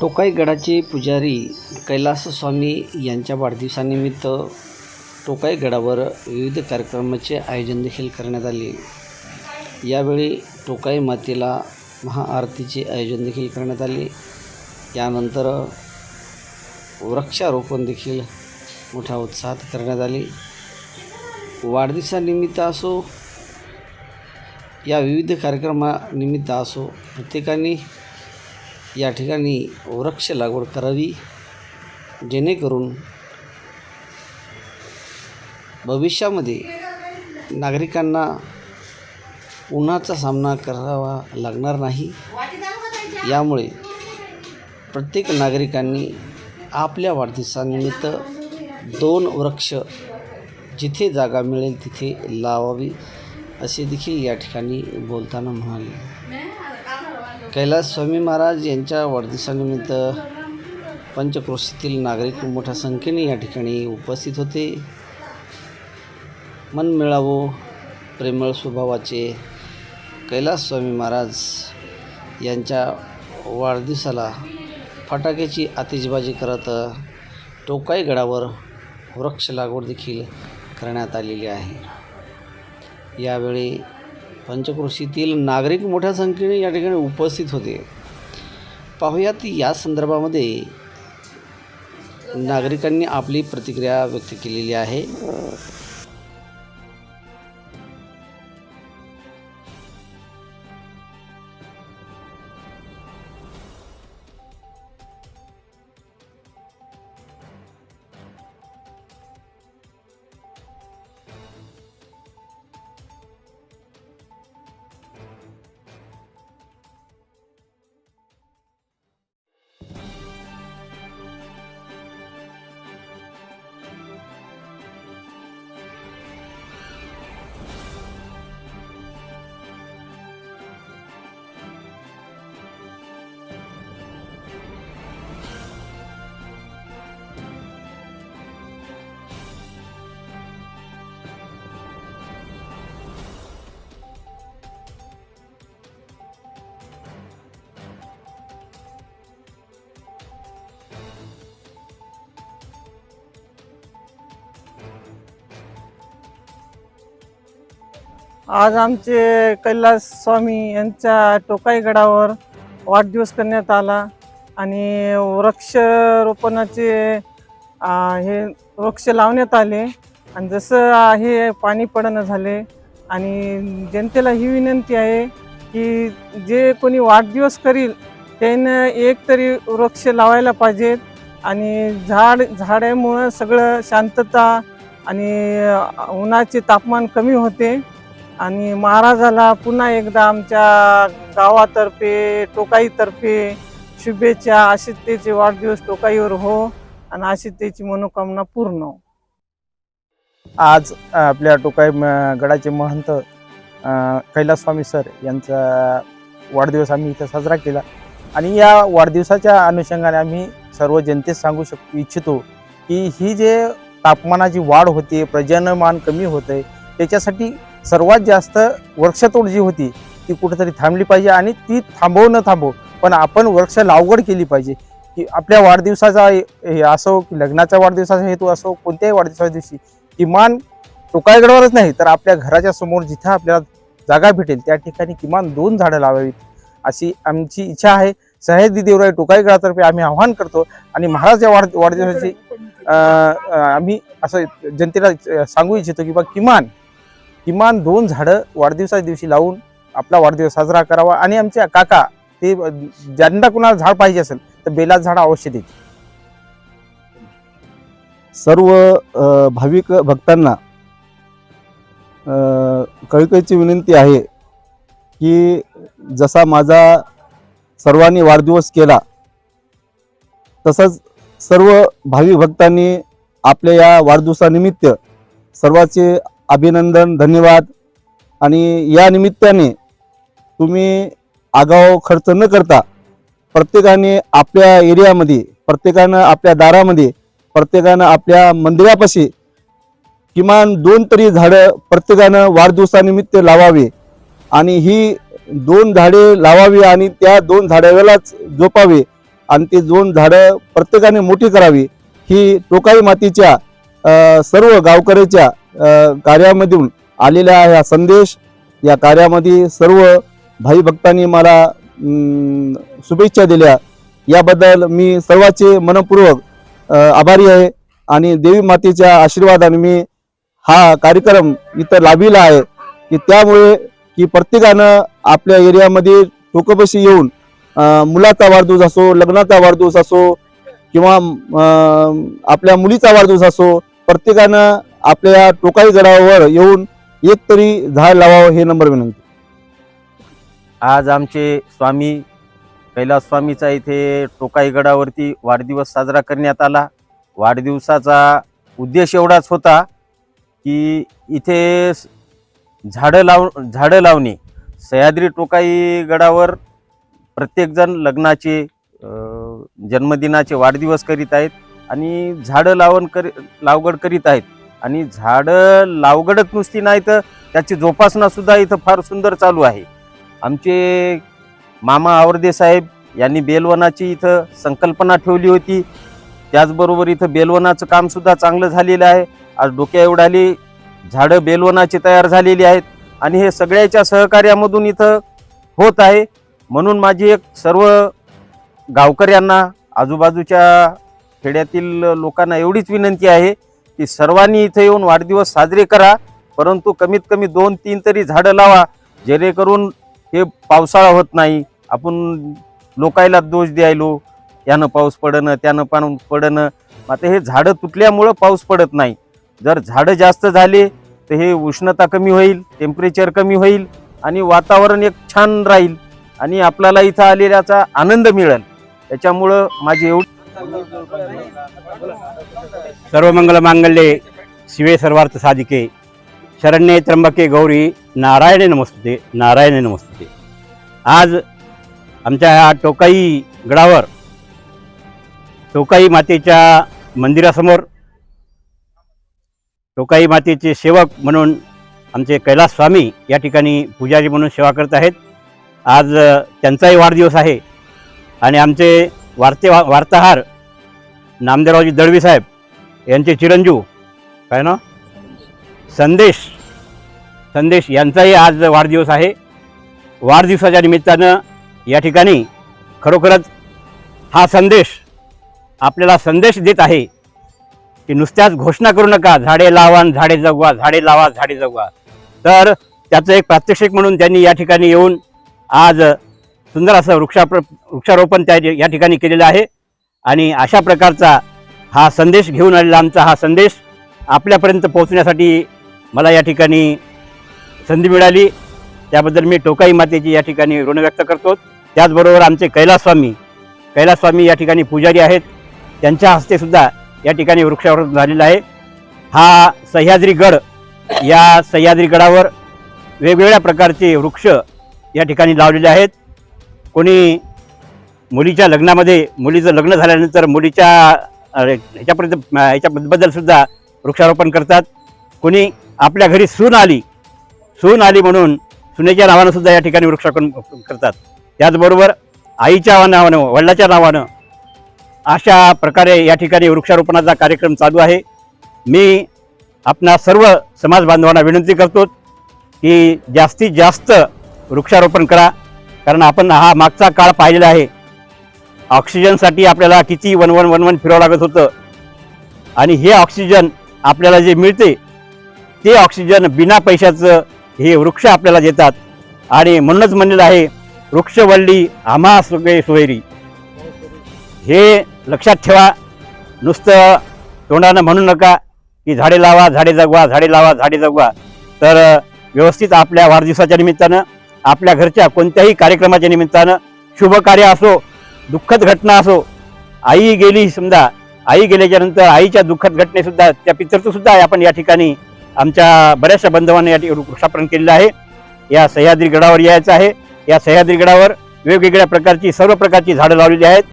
टोकाई गडाचे पुजारी कैलास स्वामी यांच्या वाढदिवसानिमित्त टोकाई गडावर विविध कार्यक्रमाचे आयोजन देखील करण्यात आले. यावेळी टोकाई मातेला महाआरतीचे आयोजन देखील करण्यात आले. यानंतर वृक्षारोपण देखील मोठ्या उत्साहात करण्यात आले. वाढदिवसानिमित्त असो या विविध कार्यक्रमानिमित्त असो प्रत्येकाने या ठिकाणी वृक्ष लागवड करावी जेणेकरून भविष्यामध्ये नागरिकांना उन्हाचा सामना करावा लागणार नाही. यामुळे प्रत्येक नागरिकांनी आपल्या वाढदिवसानिमित्त दोन वृक्ष जिथे जागा मिळेल तिथे लावावी असे देखील या ठिकाणी बोलताना म्हणाले. कैलास स्वामी महाराज यांच्या वाढदिवसानिमित्त पंचक्रोशीतील नागरिक मोठ्या संख्येने या ठिकाणी उपस्थित होते. मन मिळावो प्रेमळ स्वभावाचे कैलास स्वामी महाराज यांच्या वाढदिवसाला फटाक्याची आतिषबाजी करत टोकाई गडावर वृक्ष लागवड देखील करण्यात आलेली आहे. यावेळी पंचक्रोशीतील नागरिक मोठ्या संख्येने या ठिकाणी उपस्थित होते. पाहुयात या संदर्भामध्ये नागरिकांनी आपली प्रतिक्रिया व्यक्त केलेली आहे. आज आमचे कैलास स्वामी यांच्या टोकाई गडावर वाढदिवस करण्यात आला आणि वृक्षरोपणाचे हे वृक्ष लावण्यात आले. आणि जसं हे पाणी पडणं झाले. आणि जनतेला ही विनंती आहे की जे कोणी वाढदिवस करील त्यानं एक तरी वृक्ष लावायला पाहिजेत आणि झाड झाडामुळं सगळं शांतता आणि उन्हाचे तापमान कमी होते. आणि महाराजाला पुन्हा एकदा आमच्या गावातर्फे टोकाईतर्फे शुभेच्छा अशीच वाढदिवस टोकाईवर हो आणि अशीच मनोकामना पूर्ण हो. आज आपल्या टोकाई गडाचे महंत अ, कैलास स्वामी सर यांचा वाढदिवस आम्ही इथं साजरा केला. आणि या वाढदिवसाच्या अनुषंगाने आम्ही सर्व जनतेस सांगू शक इच्छितो की ही जे तापमानाची वाढ होते प्रजनमान कमी होते त्याच्यासाठी सर्वात जास्त वृक्षतोड जी होती ती कुठेतरी थांबली पाहिजे आणि ती थांबव न थांबव पण आपण वृक्ष लावगड केली पाहिजे. की आपल्या वाढदिवसाचा हे- असो की लग्नाचा वाढदिवसाचा हेतू असो कोणत्याही वाढदिवसाच्या दिवशी किमान टोकाईगडावरच नाही तर आपल्या घराच्या समोर जिथं आपल्याला जागा भेटेल त्या ठिकाणी किमान दोन झाडं लावावीत अशी आमची इच्छा आहे. सह्याद्री देवराय टोकाईगडातर्फे आम्ही आवाहन करतो आणि महाराज या वाढ वाढदिवसाची आम्ही असं जनतेला सांगू इच्छितो की बा किमान किमान दोन झाडं वाढदिवसाच्या दिवशी लावून आपला वाढदिवस साजरा करावा. आणि आमच्या काका ते ज्यांना कुणाला झाड पाहिजे असेल तर बेलाचं झाड अवश्य देतील. सर्व भाविक भक्तांना कळकळीची विनंती आहे की जसा माझा सर्वांनी वाढदिवस केला तसंच सर्व भाविक भक्तांनी आपल्या या वाढदिवसानिमित्त सर्वाचे अभिनंदन धन्यवाद. आणि या निमित्ताने तुम्ही आगाव खर्च न करता प्रत्येकाने आपल्या एरियामध्ये प्रत्येकानं आपल्या दारामध्ये प्रत्येकानं आपल्या मंदिरापाशी किमान दोन तरी झाडं प्रत्येकानं वाढदिवसानिमित्त लावावे. आणि ही दोन झाडे लावावी आणि त्या दोन झाडावेलाच जोपावे. आणि ती दोन झाडं प्रत्येकाने मोठी करावी. ही टोकाई मातीच्या सर्व गावकऱ्याच्या कार्यामधून आलेला हा संदेश. या कार्यामध्ये सर्व भाई भक्तांनी मला शुभेच्छा दिल्या. याबद्दल मी सर्वांचे मनपूर्वक आभारी आहे आणि देवी मातेच्या आशीर्वादाने मी हा कार्यक्रम इथं लाभिला आहे. की त्यामुळे की प्रत्येकानं आपल्या एरियामध्ये टोकपशी येऊन मुलाचा वाढदिवस असो लग्नाचा वाढदिवस असो किंवा आपल्या मुलीचा वाढदिवस असो प्रत्येकानं आपल्या टोकाई गडावर येऊन एक तरी झाड लावावं हे नंबर विनंती. आज आमचे स्वामी कैलास स्वामीचा इथे टोकाई गडावरती वाढदिवस साजरा करण्यात आला. वाढदिवसाचा उद्देश एवढाच होता की इथे झाडं लाव झाडं लावणे. सह्याद्री टोकाई गडावर प्रत्येकजण लग्नाचे जन्मदिनाचे वाढदिवस करीत आहेत आणि झाडं लावण करी लावगड करीत आहेत. आणि झाडं लावगडच नुसती नाही तर त्याची जोपासना सुद्धा इथं फार सुंदर चालू आहे. आमचे मामा आवर्दे साहेब यांनी बेलवनाची इथं संकल्पना ठेवली होती. त्याचबरोबर इथं बेलवनाचं कामसुद्धा चांगलं झालेलं आहे. आज डोक्या एवढाली झाडं बेलवनाची तयार झालेली आहेत आणि हे सगळ्याच्या सहकार्यामधून इथं होत आहे. म्हणून माझी एक सर्व गावकऱ्यांना आजूबाजूच्या खेड्यातील लोकांना एवढीच विनंती आहे की सर्वांनी इथं येऊन वाढदिवस साजरे करा परंतु कमीत कमी दोन तीन तरी झाडं लावा जेणेकरून हे पावसाळा होत नाही. आपण लोकायला दोष द्यायलो. यानं पाऊस पडणं त्यानं पाऊस पडणं. आता हे झाडं तुटल्यामुळं पाऊस पडत नाही. जर झाडं जास्त झाले तर हे उष्णता कमी होईल टेम्परेचर कमी होईल आणि वातावरण एक छान राहील आणि आपल्याला इथं आलेल्याचा आनंद मिळेल. त्याच्यामुळं माझी एवढी सर्वमंगल मांगल्ये शिवे सर्वार्थ साधिके शरण्ये त्र्यंबके गौरी नारायणे नमस्ते नारायणे नमस्ते आज आमच्या ह्या टोकाई गडावर टोकाई मातेच्या मंदिरासमोर टोकाई मातेचे सेवक म्हणून आमचे कैलास स्वामी या ठिकाणी पुजारी म्हणून सेवा करत आहेत आज त्यांचाही वाढदिवस आहे आणि आमचे वार्ते वार्ताहार नामदेवरावजी दळवी साहेब यांचे चिरंजीव काय ना? संदेश. संदेश यांचाही आज वाढदिवस आहे. वाढदिवसाच्या निमित्तानं या ठिकाणी खरोखरच हा संदेश आपल्याला संदेश देत आहे की नुसत्याच घोषणा करू नका झाडे लावा आणि झाडे जगवा झाडे लावा झाडे जगवा. तर त्याचं एक प्रात्यक्षिक म्हणून त्यांनी या ठिकाणी येऊन आज सुंदर असं वृक्षाप्र वृक्षारोपण त्या या ठिकाणी केलेलं आहे. आणि अशा प्रकारचा हा संदेश घेऊन आलेला आमचा हा संदेश आपल्यापर्यंत पोहोचण्यासाठी मला या ठिकाणी संधी मिळाली. त्याबद्दल मी टोकाई मातेची या ठिकाणी ऋण व्यक्त करतो. त्याचबरोबर आमचे कैलासस्वामी कैलासस्वामी या ठिकाणी पुजारी आहेत. त्यांच्या हस्ते सुद्धा या ठिकाणी वृक्षारोपण झालेलं आहे. हा सह्याद्री गड या सह्याद्री गडावर वेगवेगळ्या प्रकारचे वृक्ष या ठिकाणी लावलेले आहेत. कोणी मुलीच्या लग्नामध्ये मुलीचं लग्न झाल्यानंतर मुलीच्या ह्याच्यापर्यंत ह्याच्याबद्दलसुद्धा वृक्षारोपण करतात. कोणी आपल्या घरी सून आली सून आली म्हणून सुनेच्या नावानंसुद्धा या ठिकाणी वृक्षारोपण करतात. त्याचबरोबर आईच्या नावानं वडिलाच्या नावानं अशा प्रकारे या ठिकाणी वृक्षारोपणाचा कार्यक्रम चालू आहे. मी आपणा सर्व समाज बांधवांना विनंती करतो की जास्तीत जास्त वृक्षारोपण करा. कारण आपण हा मागचा काळ पाहिलेला आहे. ऑक्सिजनसाठी आपल्याला किती वनवन वनवन फिरावं लागत होतं. आणि हे ऑक्सिजन आपल्याला जे मिळते ते ऑक्सिजन बिना पैशाचं हे वृक्ष आपल्याला देतात. आणि म्हणूनच म्हणलेलं आहे वृक्षवल्ली आम्हा सुगे सोयरी. हे लक्षात ठेवा नुसतं तोंडानं म्हणू नका की झाडे लावा झाडे जगवा झाडे लावा झाडे जगवा. तर व्यवस्थित आपल्या वाढदिवसाच्या निमित्तानं आपल्या घरच्या कोणत्याही कार्यक्रमाच्या निमित्तानं शुभ कार्य असो दुःखद घटना असो आई गेली समजा आई गेल्याच्यानंतर आईच्या दुःखद घटनेसुद्धा त्या पितरचंसुद्धा आपण या ठिकाणी आमच्या बऱ्याचशा बांधवांना या ठिकाणी केलेलं आहे. या सह्याद्री गडावर यायचं आहे. या सह्याद्री गडावर वेगवेगळ्या प्रकारची सर्व प्रकारची झाडं लावलेली आहेत.